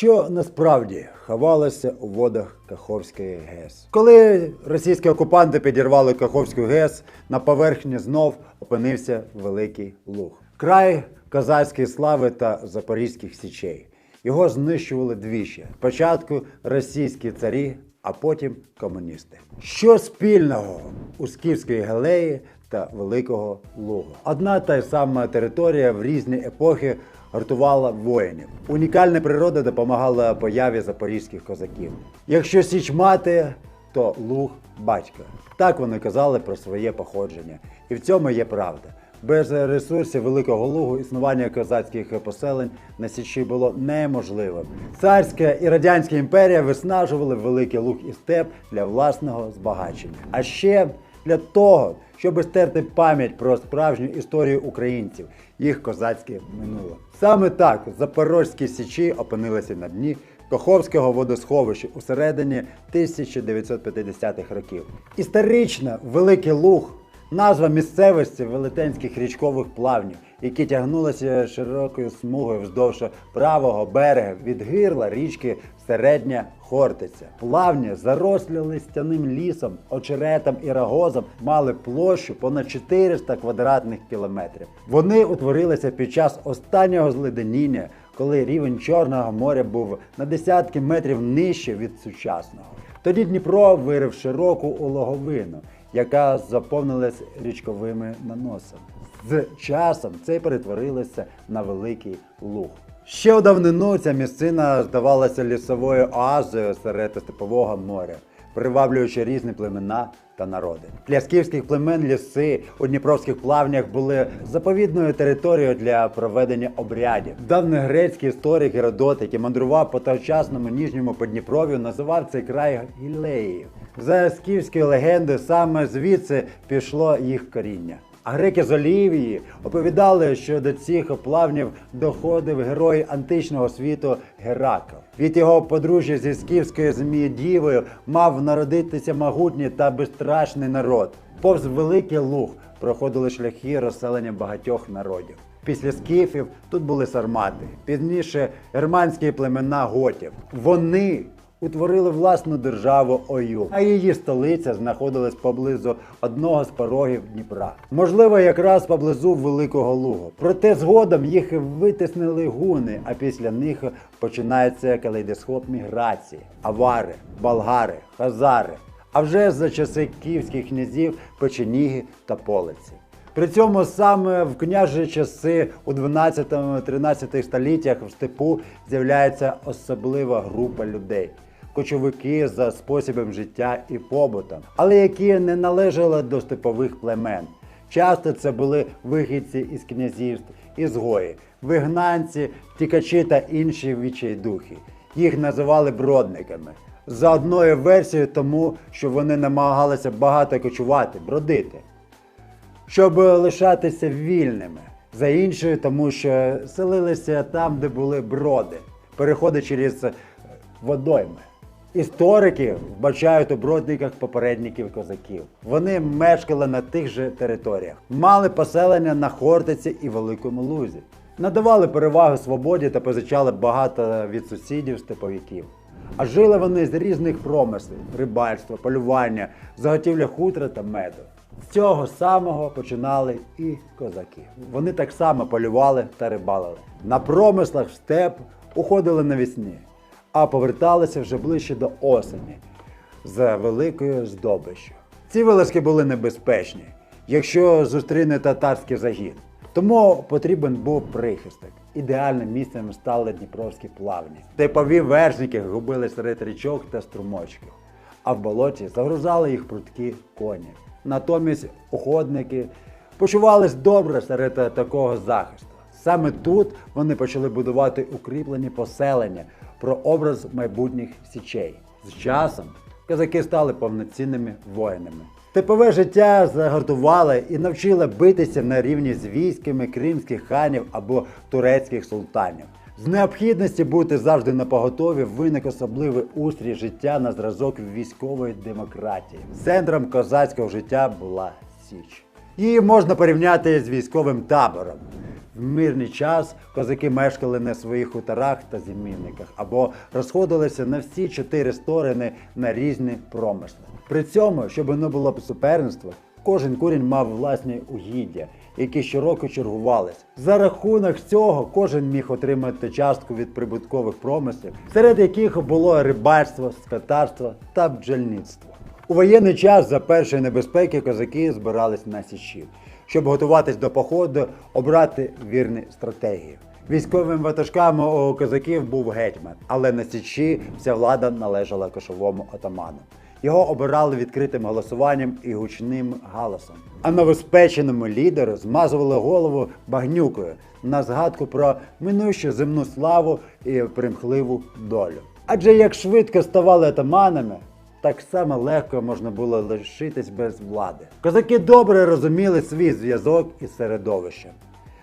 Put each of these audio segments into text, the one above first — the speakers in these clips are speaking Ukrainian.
що насправді ховалося у водах Каховської ГЕС. Коли російські окупанти підірвали Каховську ГЕС, на поверхні знов опинився Великий Луг. Край козацької слави та запорізьких січей. Його знищували двічі: спочатку російські царі, а потім комуністи. Що спільного у Скіфської галеї та Великого Лугу? Одна та й сама територія в різні епохи гартувала воїнів. Унікальна природа допомагала появі запорізьких козаків. Якщо січ мати, то луг батька. Так вони казали про своє походження. І в цьому є правда. Без ресурсів Великого Лугу існування козацьких поселень на Січі було неможливим. Царська і радянська імперія виснажували Великий Луг і степ для власного збагачення. А ще для того, щоб стерти пам'ять про справжню історію українців, їх козацьке минуле. Саме так запорозькі січі опинилися на дні Каховського водосховища у середині 1950-х років. Історично Великий Луг назва місцевості велетенських річкових плавнів, які тягнулися широкою смугою вздовж правого берега від гирла річки Середня Хортиця. Плавні, зарослі листяним лісом, очеретом і рогозом, мали площу понад 400 квадратних кілометрів. Вони утворилися під час останнього зледеніння, коли рівень Чорного моря був на десятки метрів нижче від сучасного. Тоді Дніпро вирив широку улоговину, яка заповнилась річковими наносами. З часом це перетворилося на великий луг. Ще у давнину ця місцина здавалася лісовою оазою серед степового моря, приваблюючи різні племена та народи. Для скіфських племен ліси у дніпровських плавнях були заповідною територією для проведення обрядів. Давньогрецький історик Геродот, який мандрував по тогочасному ніжньому Подніпров'ю, називав цей край Гілеєю. За скіфською легендою, саме звідси пішло їх коріння. А греки з Олівії оповідали, що до цих плавнів доходив герой античного світу Геракл. Від його подружжя зі скіфською змієдівою мав народитися могутній та безстрашний народ. Повз великий луг проходили шляхи розселення багатьох народів. Після скіфів тут були сармати, пізніше германські племена готів. Вони утворили власну державу Ою, а її столиця знаходилась поблизу одного з порогів Дніпра. Можливо, якраз поблизу Великого Лугу. Проте згодом їх витиснили гуни, а після них починається калейдоскоп міграції: авари, болгари, хазари. А вже за часи київських князів печеніги та полиці. При цьому саме в княжі часи у 12-13 століттях в степу з'являється особлива група людей. Кочовики за способом життя і побутом, але які не належали до степових племен. Часто це були вихідці із князівств, ізгої, вигнанці, тікачі та інші відчайдухи. Їх називали бродниками. За одною версією, тому що вони намагалися багато кочувати, бродити щоб лишатися вільними. За іншою, тому що селилися там, де були броди, переходи через водойми. Історики вбачають у бродниках попередників козаків. Вони мешкали на тих же територіях, мали поселення на Хортиці і Великому Лузі, надавали перевагу свободі та позичали багато від сусідів степовиків. А жили вони з різних промислів: рибальство, полювання, заготівля хутра та меду. З цього самого починали і козаки. Вони так само полювали та рибалили. На промислах в степ уходили навесні, а поверталися вже ближче до осені за великою здобиччю. Ці вилазки були небезпечні, якщо зустріне татарський загін. Тому потрібен був прихисток. Ідеальним місцем стали дніпровські плавні. Степові вершники губили серед річок та струмочків, а в болоті загрузали їх прудкі коні. Натомість уходники почувались добре серед такого захисту. Саме тут вони почали будувати укріплені поселення про образ майбутніх січей. З часом козаки стали повноцінними воїнами. Типове життя загартували і навчили битися на рівні з військами кримських ханів або турецьких султанів. З необхідності бути завжди на поготові виник особливий устрій життя на зразок військової демократії. Центром козацького життя була Січ. Її можна порівняти з військовим табором. В мирний час козаки мешкали на своїх хуторах та зимівниках або розходилися на всі чотири сторони на різні промисли. При цьому, щоб не було суперництва, кожен курінь мав власні угіддя, які щороку чергувались. За рахунок цього кожен міг отримати частку від прибуткових промислів, серед яких було рибальство, скотарство та бджільництво. У воєнний час за першої небезпеки козаки збирались на січі, щоб готуватись до походу, обрати вірні стратегії. Військовим ватажкам у козаків був гетьман, але на січі вся влада належала кошовому отаману. Його обирали відкритим голосуванням і гучним галасом. А новоспеченому лідеру змазували голову багнюкою на згадку про минущу земну славу і примхливу долю. Адже як швидко ставали атаманами, так само легко можна було лишитись без влади. Козаки добре розуміли свій зв'язок із середовищем.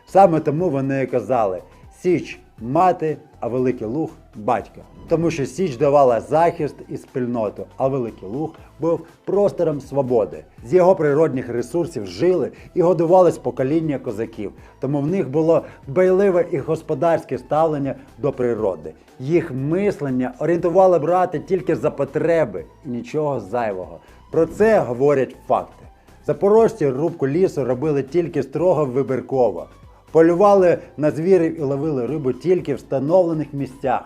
Саме тому вони казали: Січ мати, а Великий Луг батько. Тому що Січ давала захист і спільноту, а Великий Луг був простором свободи. З його природних ресурсів жили і годувались покоління козаків. Тому в них було дбайливе і господарське ставлення до природи. Їх мислення орієнтувало брати тільки за потреби і нічого зайвого. Про це говорять факти. Запорожці рубку лісу робили тільки строго вибірково. Полювали на звірів і ловили рибу тільки в встановлених місцях.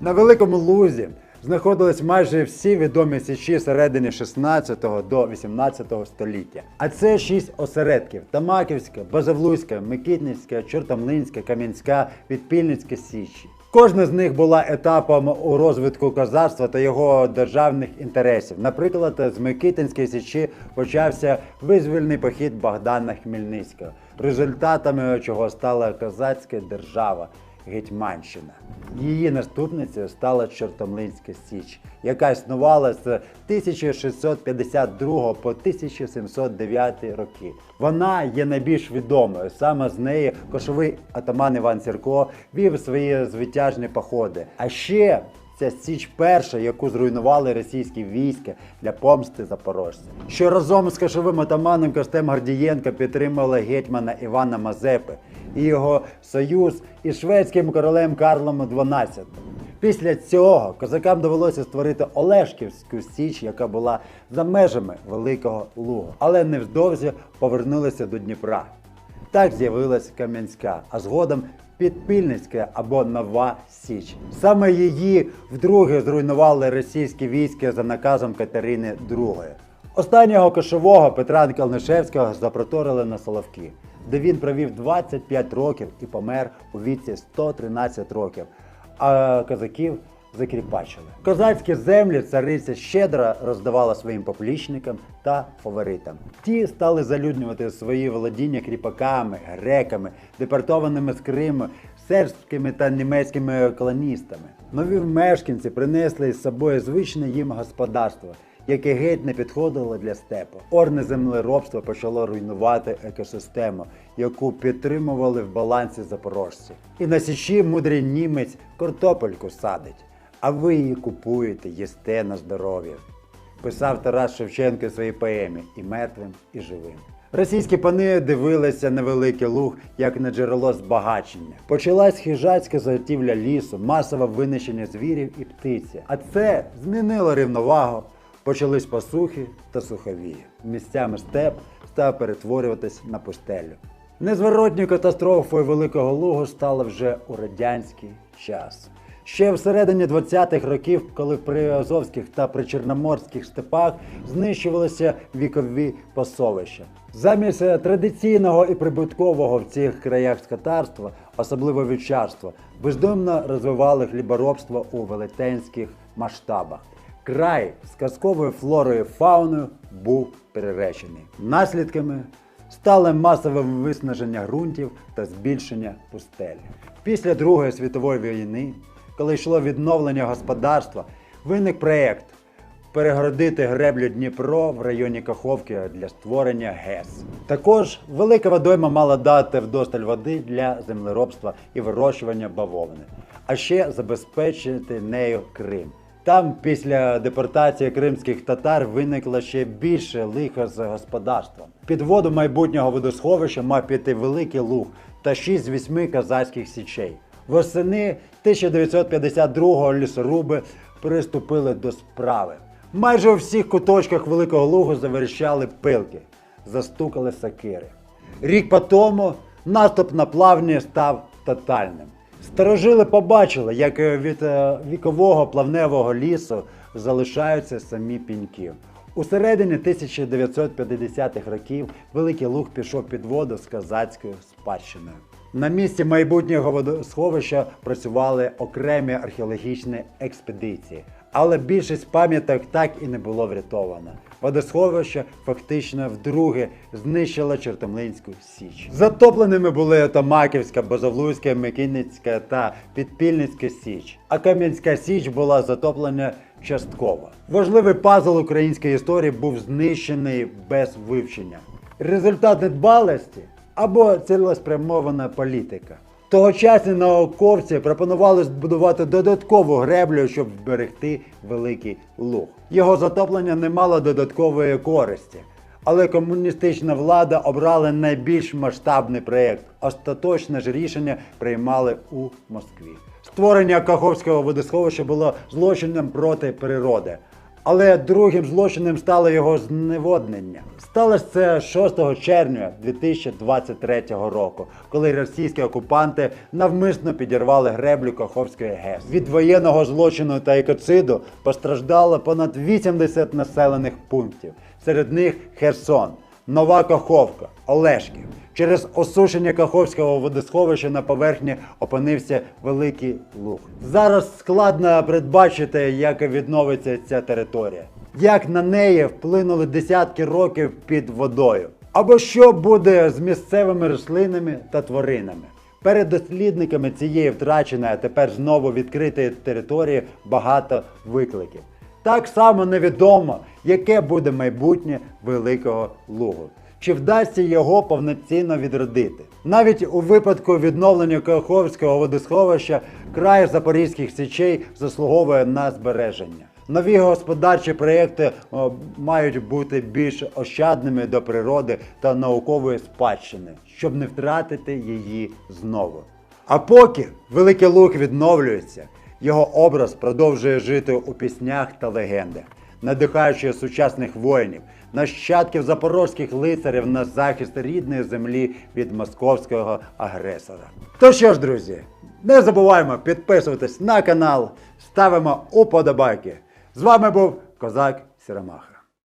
На Великому Лузі знаходились майже всі відомі січі середини 16 до 18 століття. А це шість осередків: Тамаківська, Базавлузька, Микітницька, Чортомлинська, Кам'янська, Відпільницька Січі. Кожна з них була етапом у розвитку козацтва та його державних інтересів. Наприклад, з Микитинської січі почався визвольний похід Богдана Хмельницького, результатами чого стала козацька держава. Гетьманщина. Її наступницею стала Чортомлинська Січ, яка існувала з 1652 по 1709 роки. Вона є найбільш відомою. Саме з неї кошовий атаман Іван Сірко вів свої звитяжні походи. А ще Ця Січ перша, яку зруйнували російські війська для помсти запорожцям. Що разом з кошовим атаманом Костем Гордієнко підтримали гетьмана Івана Мазепи і його союз із шведським королем Карлом XII. Після цього козакам довелося створити Олешківську Січ, яка була за межами Великого Лугу, але невдовзі повернулися до Дніпра. Так з'явилась Кам'янська, а згодом Підпільницька або Нова Січ. Саме її вдруге зруйнували російські війська за наказом Катерини II. Останнього кошового Петра Калнишевського запроторили на Соловки, де він провів 25 років і помер у віці 113 років, а козаків закріпачили. Козацькі землі цариця щедро роздавала своїм поплічникам та фаворитам. Ті стали залюднювати свої володіння кріпаками, греками, депортованими з Криму, сербськими та німецькими колоністами. Нові мешканці принесли із собою звичне їм господарство. Яке геть не підходило для степу. Орне землеробство почало руйнувати екосистему, яку підтримували в балансі запорожці. І на січі мудрий німець картопельку садить а ви її купуєте, їсте на здоров'я. Писав Тарас Шевченко в своїй поемі і мертвим, і живим. Російські пани дивилися на великий луг як на джерело збагачення. Почалась хижацька заготівля лісу, масове винищення звірів і птиці. А це змінило рівновагу. Почались посухи та суховії. Місцями степ став перетворюватись на пустелю. Незворотньою катастрофою Великого Лугу стало вже у радянський час. Ще в середині 20-х років, коли при Азовських та причорноморських степах знищувалися вікові пасовища. Замість традиційного і прибуткового в цих краях скотарства, особливо вівчарства, бездумно розвивали хліборобство у велетенських масштабах. Край з казковою флорою фауною був переречений. Наслідками стали масове виснаження ґрунтів та збільшення пустель. Після Другої світової війни коли йшло відновлення господарства, виник проєкт перегородити греблю Дніпро в районі Каховки для створення ГЕС. Також велика водойма мала дати вдосталь води для землеробства і вирощування бавовни, а ще забезпечити нею Крим. Там після депортації кримських татар виникло ще більше лиха з господарством. Під воду майбутнього водосховища мав піти великий луг та шість з вісьми казацьких січей. Восени 1952-го лісоруби приступили до справи. Майже у всіх куточках Великого Лугу заверещали пилки, застукали сакири. Рік по тому наступ на плавні став тотальним. Старожили побачили, як е, від е, вікового плавневого лісу залишаються самі піньки. У середині 1950-х років Великий Луг пішов під воду з казацькою спадщиною. На місці майбутнього водосховища працювали окремі археологічні експедиції, але більшість пам'яток так і не було врятовано. Водосховище фактично вдруге знищило Чортомлинську Січ. Затопленими були Отомаківська, Бозовлуська, Микинницька та Підпільницька Січ. А Кам'янська Січ була затоплена частково. Важливий пазл української історії був знищений без вивчення. Результат недбалості або цілеспрямована політика. Тогочасні науковці пропонували збудувати додаткову греблю, щоб вберегти великий луг. Його затоплення не мало додаткової користі. Але комуністична влада обрала найбільш масштабний проєкт. Остаточне ж рішення приймали у Москві. Створення Каховського водосховища було злочином проти природи. Але другим злочином стало його зневоднення. Сталося це 6 червня 2023 року, коли російські окупанти навмисно підірвали греблю Каховської ГЕС. Від воєнного злочину та екоциду постраждало понад 80 населених пунктів. Серед них Херсон, Нова Каховка, Олешків. Через осушення Каховського водосховища на поверхні опинився великий луг. Зараз складно передбачити, як відновиться ця територія, як на неї вплинули десятки років під водою. Або що буде з місцевими рослинами та тваринами. Перед дослідниками цієї втраченої, а тепер знову відкритої території багато викликів. Так само невідомо, яке буде майбутнє Великого Лугу. Чи вдасться його повноцінно відродити? Навіть у випадку відновлення Каховського водосховища край Запорізьких січей заслуговує на збереження. Нові господарчі проєкти мають бути більш ощадними до природи та наукової спадщини, щоб не втратити її знову. А поки Великий Луг відновлюється, його образ продовжує жити у піснях та легендах, надихаючи сучасних воїнів, нащадків запорозьких лицарів на захист рідної землі від московського агресора. То що ж, друзі, не забуваємо підписуватись на канал, ставимо уподобайки. З вами був Козак Сіромаха.